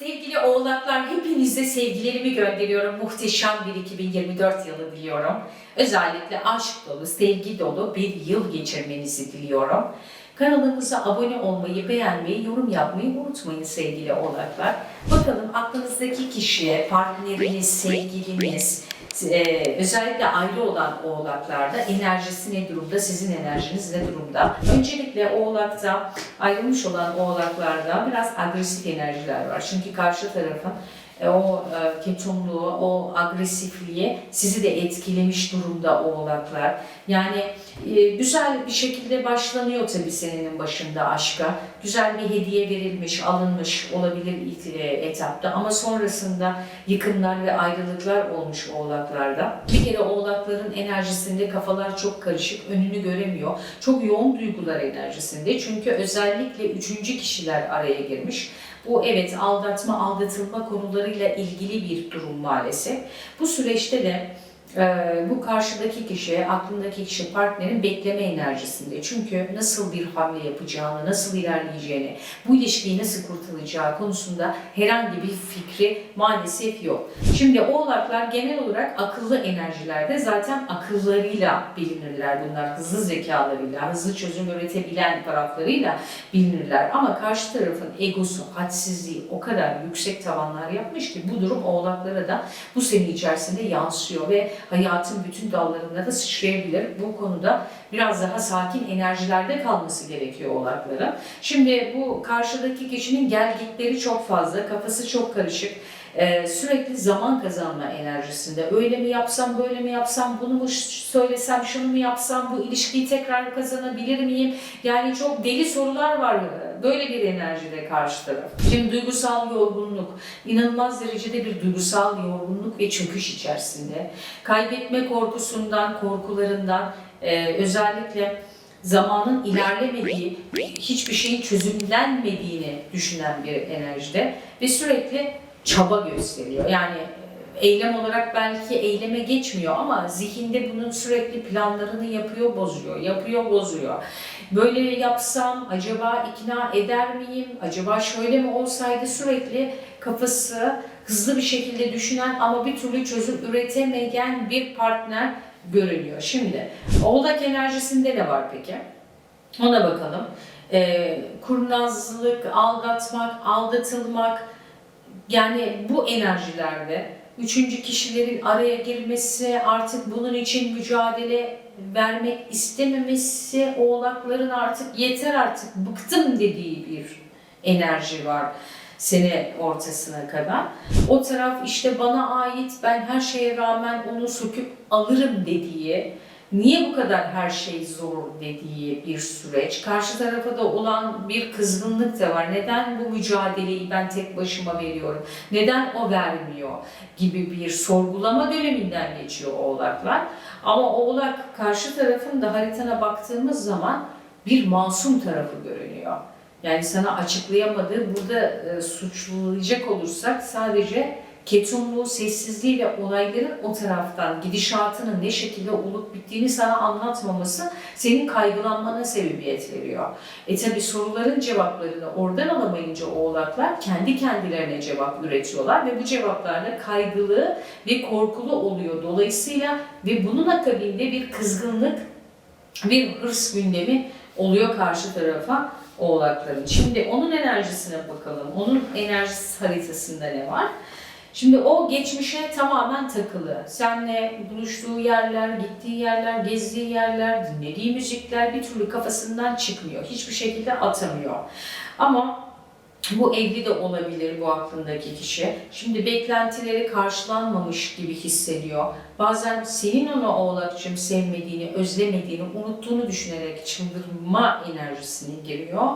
Sevgili oğlaklar hepinize sevgilerimi gönderiyorum. Muhteşem bir 2024 yılı diliyorum. Özellikle aşk dolu, sevgi dolu bir yıl geçirmenizi diliyorum. Kanalımıza abone olmayı, beğenmeyi, yorum yapmayı unutmayın sevgili oğlaklar. Bakalım aklınızdaki kişiye, partneriniz, sevgiliniz, e, özellikle ayrı olan oğlaklarda enerjisi ne durumda, sizin enerjiniz ne durumda? Öncelikle oğlakta, ayrılmış olan oğlaklarda biraz agresif enerjiler var. Çünkü karşı tarafın e, o e, ketumluğu, o agresifliği sizi de etkilemiş durumda oğlaklar. Yani e, güzel bir şekilde başlanıyor tabii senenin başında aşka. Güzel bir hediye verilmiş, alınmış olabilir e, etapta ama sonrasında yıkımlar ve ayrılıklar olmuş oğlaklarda. Bir kere oğlakların enerjisinde kafalar çok karışık, önünü göremiyor. Çok yoğun duygular enerjisinde çünkü özellikle üçüncü kişiler araya girmiş. Bu evet aldatma, aldatılma konularıyla ilgili bir durum maalesef. Bu süreçte de bu karşıdaki kişi, aklındaki kişi partnerin bekleme enerjisinde. Çünkü nasıl bir hamle yapacağını, nasıl ilerleyeceğini, bu ilişkiyi nasıl kurtulacağı konusunda herhangi bir fikri maalesef yok. Şimdi oğlaklar genel olarak akıllı enerjilerde zaten akıllarıyla bilinirler bunlar. Hızlı zekalarıyla, hızlı çözüm üretebilen taraflarıyla bilinirler. Ama karşı tarafın egosu, hadsizliği o kadar yüksek tavanlar yapmış ki bu durum oğlaklara da bu sene içerisinde yansıyor ve hayatın bütün dallarında da sıçrayabilir. Bu konuda biraz daha sakin enerjilerde kalması gerekiyor oğlakların. Şimdi bu karşıdaki kişinin gelgitleri çok fazla, kafası çok karışık. Ee, sürekli zaman kazanma enerjisinde. Öyle mi yapsam, böyle mi yapsam, bunu mu söylesem, şunu mu yapsam, bu ilişkiyi tekrar kazanabilir miyim? Yani çok deli sorular var böyle bir enerjide karşı taraf. Şimdi duygusal yorgunluk, inanılmaz derecede bir duygusal yorgunluk ve çöküş içerisinde. Kaybetme korkusundan, korkularından, e, özellikle zamanın ilerlemediği, hiçbir şeyin çözümlenmediğini düşünen bir enerjide ve sürekli çaba gösteriyor. Yani eylem olarak belki eyleme geçmiyor ama zihinde bunun sürekli planlarını yapıyor, bozuyor, yapıyor, bozuyor. Böyle yapsam acaba ikna eder miyim? Acaba şöyle mi olsaydı sürekli kafası hızlı bir şekilde düşünen ama bir türlü çözüm üretemeyen bir partner görünüyor. Şimdi oğlak enerjisinde ne var peki? Ona bakalım. Ee, kurnazlık, aldatmak, aldatılmak yani bu enerjilerde üçüncü kişilerin araya girmesi, artık bunun için mücadele vermek istememesi, oğlakların artık yeter artık bıktım dediği bir enerji var sene ortasına kadar. O taraf işte bana ait ben her şeye rağmen onu söküp alırım dediği, niye bu kadar her şey zor dediği bir süreç. Karşı tarafa da olan bir kızgınlık da var. Neden bu mücadeleyi ben tek başıma veriyorum? Neden o vermiyor? Gibi bir sorgulama döneminden geçiyor oğlaklar. Ama oğlak karşı tarafın da haritana baktığımız zaman bir masum tarafı görünüyor. Yani sana açıklayamadığı, burada e, suçlayacak olursak sadece ketumluğu, sessizliği ve olayların o taraftan gidişatının ne şekilde olup bittiğini sana anlatmaması senin kaygılanmana sebebiyet veriyor. E tabi soruların cevaplarını oradan alamayınca oğlaklar kendi kendilerine cevap üretiyorlar ve bu cevaplarla kaygılı ve korkulu oluyor. Dolayısıyla ve bunun akabinde bir kızgınlık, bir hırs gündemi oluyor karşı tarafa oğlakların. Şimdi onun enerjisine bakalım. Onun enerjisi haritasında ne var? Şimdi o geçmişe tamamen takılı. Seninle buluştuğu yerler, gittiği yerler, gezdiği yerler, dinlediği müzikler bir türlü kafasından çıkmıyor. Hiçbir şekilde atamıyor. Ama bu evli de olabilir bu aklındaki kişi. Şimdi beklentileri karşılanmamış gibi hissediyor. Bazen senin onu oğlakçım sevmediğini, özlemediğini, unuttuğunu düşünerek çıldırma enerjisine giriyor.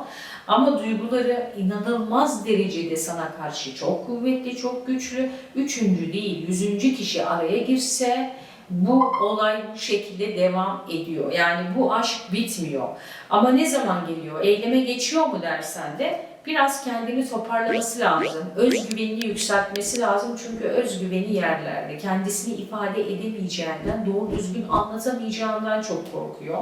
Ama duyguları inanılmaz derecede sana karşı çok kuvvetli, çok güçlü. Üçüncü değil, yüzüncü kişi araya girse bu olay bu şekilde devam ediyor. Yani bu aşk bitmiyor. Ama ne zaman geliyor? Eyleme geçiyor mu dersen de biraz kendini toparlaması lazım. Özgüvenini yükseltmesi lazım çünkü özgüveni yerlerde. Kendisini ifade edemeyeceğinden, doğru düzgün anlatamayacağından çok korkuyor.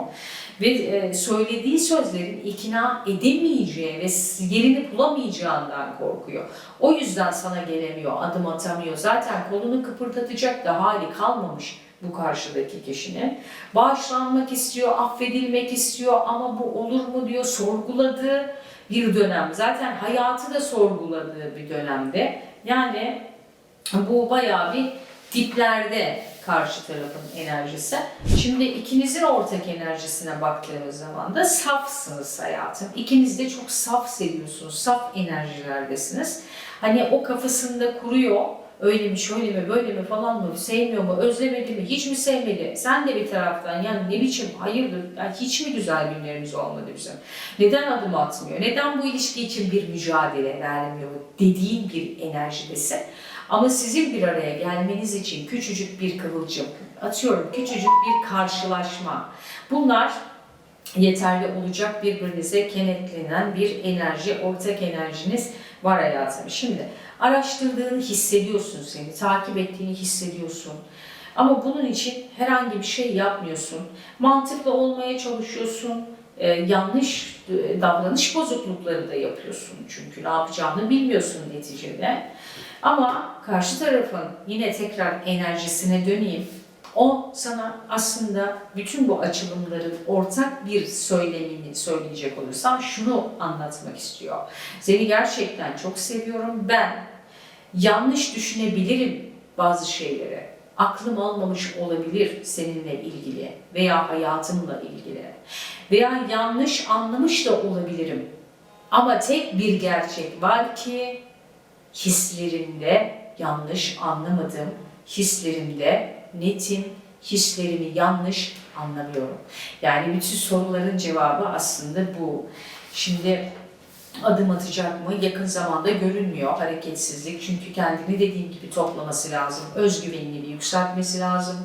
Ve e, söylediği sözlerin ikna edemeyeceği ve yerini bulamayacağından korkuyor. O yüzden sana gelemiyor, adım atamıyor. Zaten kolunu kıpırdatacak da hali kalmamış bu karşıdaki kişinin. Bağışlanmak istiyor, affedilmek istiyor ama bu olur mu diyor, sorguladığı bir dönem. Zaten hayatı da sorguladığı bir dönemde. Yani bu bayağı bir diplerde karşı tarafın enerjisi. Şimdi ikinizin ortak enerjisine baktığımız zaman da safsınız hayatım. İkiniz de çok saf seviyorsunuz, saf enerjilerdesiniz. Hani o kafasında kuruyor, öyle mi, şöyle mi, böyle mi falan mı, sevmiyor mu, özlemedi mi, hiç mi sevmedi? Sen de bir taraftan yani ne biçim, hayırdır, yani hiç mi güzel günlerimiz olmadı bizim? Neden adım atmıyor? Neden bu ilişki için bir mücadele vermiyor dediğin bir enerjidesin. Ama sizin bir araya gelmeniz için küçücük bir kıvılcım, atıyorum küçücük bir karşılaşma. Bunlar yeterli olacak birbirinize kenetlenen bir enerji, ortak enerjiniz var hayatım. Şimdi araştırdığını hissediyorsun seni, takip ettiğini hissediyorsun. Ama bunun için herhangi bir şey yapmıyorsun. Mantıklı olmaya çalışıyorsun. Ee, yanlış e, davranış bozuklukları da yapıyorsun. Çünkü ne yapacağını bilmiyorsun neticede. Ama karşı tarafın yine tekrar enerjisine döneyim. O sana aslında bütün bu açılımların ortak bir söylemini söyleyecek olursam şunu anlatmak istiyor. Seni gerçekten çok seviyorum. Ben yanlış düşünebilirim bazı şeyleri. Aklım almamış olabilir seninle ilgili veya hayatımla ilgili. Veya yanlış anlamış da olabilirim. Ama tek bir gerçek var ki hislerimde yanlış anlamadım. Hislerimde netim, hislerimi yanlış anlamıyorum. Yani bütün soruların cevabı aslında bu. Şimdi adım atacak mı? Yakın zamanda görünmüyor hareketsizlik. Çünkü kendini dediğim gibi toplaması lazım. Özgüvenini bir yükseltmesi lazım.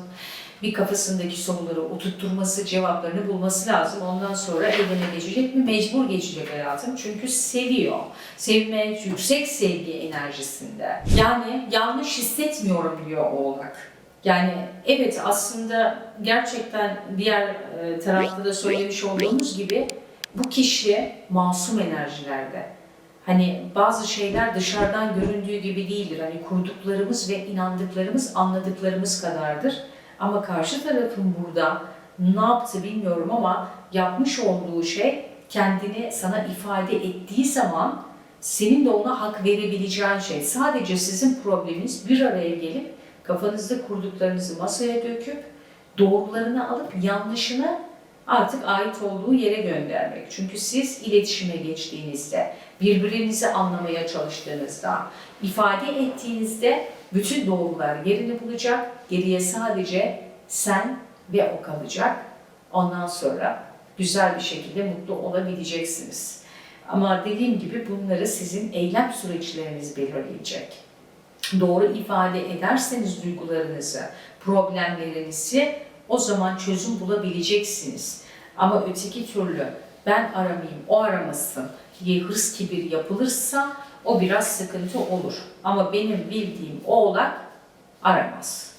Bir kafasındaki soruları oturtturması, cevaplarını bulması lazım. Ondan sonra eyleme geçecek mi? Mecbur geçecek hayatım. Çünkü seviyor. Sevme, yüksek sevgi enerjisinde. Yani yanlış hissetmiyorum diyor Oğlak. Yani evet aslında gerçekten diğer e, tarafta da söylemiş olduğumuz gibi bu kişi masum enerjilerde. Hani bazı şeyler dışarıdan göründüğü gibi değildir. Hani kurduklarımız ve inandıklarımız anladıklarımız kadardır. Ama karşı tarafın burada ne yaptı bilmiyorum ama yapmış olduğu şey kendini sana ifade ettiği zaman senin de ona hak verebileceğin şey. Sadece sizin probleminiz bir araya gelip kafanızda kurduklarınızı masaya döküp doğrularını alıp yanlışını artık ait olduğu yere göndermek. Çünkü siz iletişime geçtiğinizde, birbirinizi anlamaya çalıştığınızda, ifade ettiğinizde bütün doğrular yerini bulacak. Geriye sadece sen ve o kalacak. Ondan sonra güzel bir şekilde mutlu olabileceksiniz. Ama dediğim gibi bunları sizin eylem süreçleriniz belirleyecek. Doğru ifade ederseniz duygularınızı, problemlerinizi o zaman çözüm bulabileceksiniz. Ama öteki türlü ben aramayayım, o aramasın diye hırs kibir yapılırsa o biraz sıkıntı olur. Ama benim bildiğim oğlak aramaz.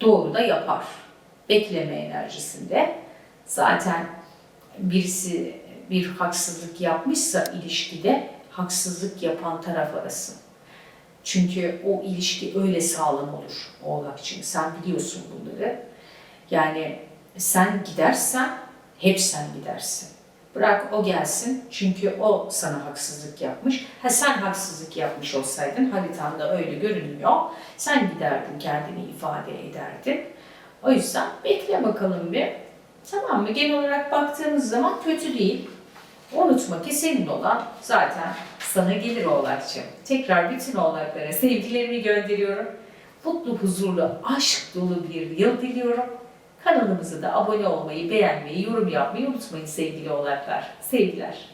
Doğru da yapar. Bekleme enerjisinde. Zaten birisi bir haksızlık yapmışsa ilişkide haksızlık yapan taraf arasın. Çünkü o ilişki öyle sağlam olur oğlak için. Sen biliyorsun bunları. Yani sen gidersen hep sen gidersin. Bırak o gelsin çünkü o sana haksızlık yapmış. Ha sen haksızlık yapmış olsaydın haritanda öyle görünmüyor. Sen giderdin kendini ifade ederdin. O yüzden bekle bakalım bir. Tamam mı? Genel olarak baktığımız zaman kötü değil. Unutma ki senin olan zaten sana gelir oğlakçı. Tekrar bütün oğlaklara sevgilerimi gönderiyorum. Mutlu, huzurlu, aşk dolu bir yıl diliyorum. Kanalımıza da abone olmayı, beğenmeyi, yorum yapmayı unutmayın sevgili oğlaklar. Sevgiler.